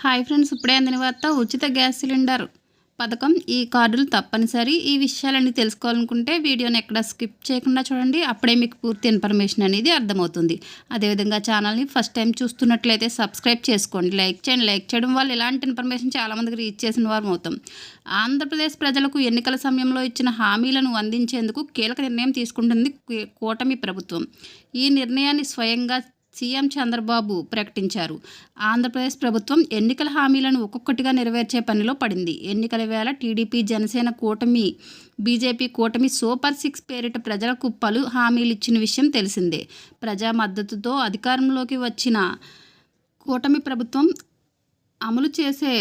Hi friends ఇప్పుడే అందిన వార్త ఉచిత గ్యాస్ సిలిండర్. పథకం ఈ కార్డులు తప్పనిసరి. ఈ విషయాలన్నీ తెలుసుకోవాలనుకుంటే వీడియోని ఎక్కడ స్కిప్ చేయకుండా చూడండి. అప్పుడే మీకు పూర్తి ఇన్ఫర్మేషన్ అనేది అర్థమవుతుంది. అదేవిధంగా ఛానల్ని ఫస్ట్ టైం చూస్తున్నట్లయితే సబ్స్క్రైబ్ చేసుకోండి. లైక్ చేయండి. లైక్ చేయడం వల్ల ఇలాంటి ఇన్ఫర్మేషన్ చాలామందికి రీచ్ చేసిన వారు అవుతాం. ఆంధ్రప్రదేశ్ ప్రజలకు ఎన్నికల సమయంలో ఇచ్చిన హామీలను అందించేందుకు కీలక నిర్ణయం తీసుకుంటుంది కూటమి ప్రభుత్వం. ఈ నిర్ణయాన్ని స్వయంగా సీఎం చంద్రబాబు ప్రకటించారు. ఆంధ్రప్రదేశ్ ప్రభుత్వం ఎన్నికల హామీలను ఒక్కొక్కటిగా నెరవేర్చే పనిలో పడింది. ఎన్నికల వేళ టీడీపీ జనసేన కూటమి బీజేపీ కూటమి సూపర్ సిక్స్ పేరిట ప్రజలకు పలు హామీలు ఇచ్చిన విషయం తెలిసిందే. ప్రజా మద్దతుతో అధికారంలోకి వచ్చిన కూటమి ప్రభుత్వం అమలు చేసే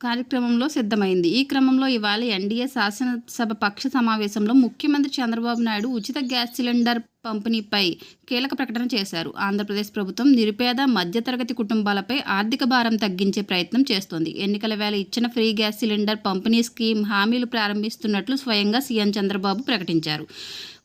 కార్యక్రమంలో సిద్ధమైంది. ఈ క్రమంలో ఇవాళ ఎన్డీఏ శాసనసభ పక్ష సమావేశంలో ముఖ్యమంత్రి చంద్రబాబు నాయుడు ఉచిత గ్యాస్ సిలిండర్ పంపిణీపై కీలక ప్రకటన చేశారు. ఆంధ్రప్రదేశ్ ప్రభుత్వం నిరుపేద మధ్యతరగతి కుటుంబాలపై ఆర్థిక భారం తగ్గించే ప్రయత్నం చేస్తోంది. ఎన్నికల వేళ ఇచ్చిన ఫ్రీ గ్యాస్ సిలిండర్ పంపిణీ స్కీమ్ హామీలు ప్రారంభిస్తున్నట్లు స్వయంగా సీఎం చంద్రబాబు ప్రకటించారు.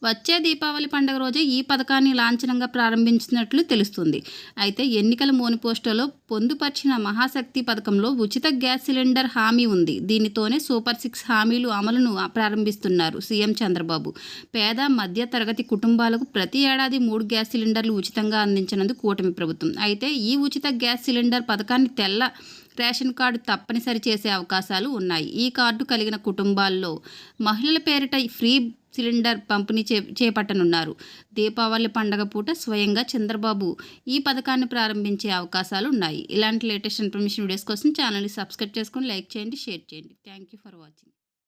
వచ్చే దీపావళి పండుగ రోజే ఈ పథకాన్ని లాంఛనంగా ప్రారంభించినట్లు తెలుస్తుంది. అయితే ఎన్నికల మోనిపోస్టోలో పొందుపరిచిన మహాశక్తి పథకంలో ఉచిత గ్యాస్ సిలిండర్ హామీ ఉంది. దీనితోనే సూపర్ సిక్స్ హామీలు అమలును ప్రారంభిస్తున్నారు సీఎం చంద్రబాబు. పేద మధ్య తరగతి కుటుంబాలకు ప్రతి ఏడాది మూడు గ్యాస్ సిలిండర్లు ఉచితంగా అందించినందుకు కూటమి ప్రభుత్వం. అయితే ఈ ఉచిత గ్యాస్ సిలిండర్ పథకాన్ని తెల్ల రేషన్ కార్డు తప్పనిసరి చేసే అవకాశాలు ఉన్నాయి. ఈ కార్డు కలిగిన కుటుంబాల్లో మహిళల పేరిట ఫ్రీ సిలిండర్ పంపిణీ చే చేపట్టనున్నారు. దీపావళి పండగ పూట స్వయంగా చంద్రబాబు ఈ పథకాన్ని ప్రారంభించే అవకాశాలు ఉన్నాయి. ఇలాంటి లేటెస్ట్ ఇన్ఫర్మేషన్ వీడియోస్ కోసం ఛానల్ని సబ్స్క్రైబ్ చేసుకొని లైక్ చేయండి షేర్ చేయండి. Thank you for watching.